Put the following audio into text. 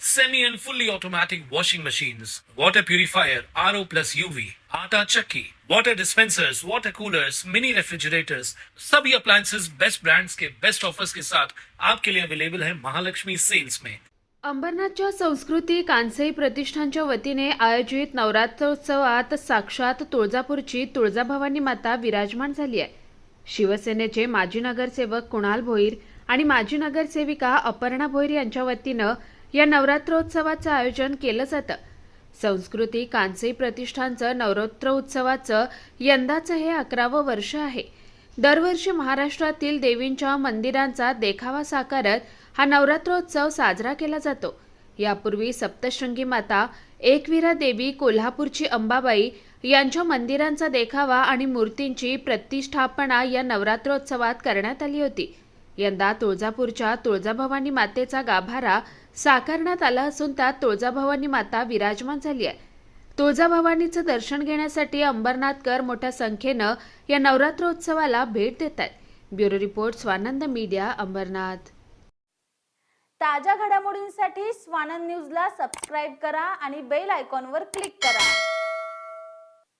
semi and fully automatic washing machines, water purifier, RO plus UV, आटा चक्की, water dispensers, water coolers, mini refrigerators, सभी appliances. Best brands के best offers के साथ आपके लिए अवेलेबल है महालक्ष्मी सेल्स में अंबरनाथच्या संस्कृती कांसई प्रतिष्ठानच्या वतीने आयोजित नवरात्रोत्सवात साक्षात तुळजापूरची तुळजाभवानी माता विराजमान झाली आहे. शिवसेनेचे माजी नगरसेवक कुणाल भोईर आणि माजी नगरसेविका अपर्णा भोईर यांच्या वतीनं या नवरात्रोत्सवाचं आयोजन केलं जातं. संस्कृती कांचे प्रतिष्ठानचं नवरात्र उत्सवाचं यंदाचं हे अकरावं वर्ष आहे. दरवर्षी महाराष्ट्रातील देवींच्या मंदिरांचा देखावा साकारत हा नवरात्रोत्सव साजरा केला जातो. यापूर्वी सप्तशृंगी माता एकविरा देवी कोल्हापूरची अंबाबाई यांच्या मंदिरांचा देखावा आणि मूर्तींची प्रतिष्ठापना या नवरात्रोत्सवात करण्यात आली होती. यंदा तुळजापूरच्या तुळजाभवानी मातेचा गाभारा साकारण्यात आला असून त्यात तुळजाभवानी माता विराजमान झाली आहे. तुळजाभवानीचं दर्शन घेण्यासाठी अंबरनाथकर मोठ्या संख्येनं या नवरात्रोत्सवाला भेट देत आहेत. Bureau report Swanand media Ambarnath. ताज्या घडामोडींसाठी स्वानंद न्यूजला सबस्क्राईब करा आणि बेल आयकॉनवर क्लिक करा.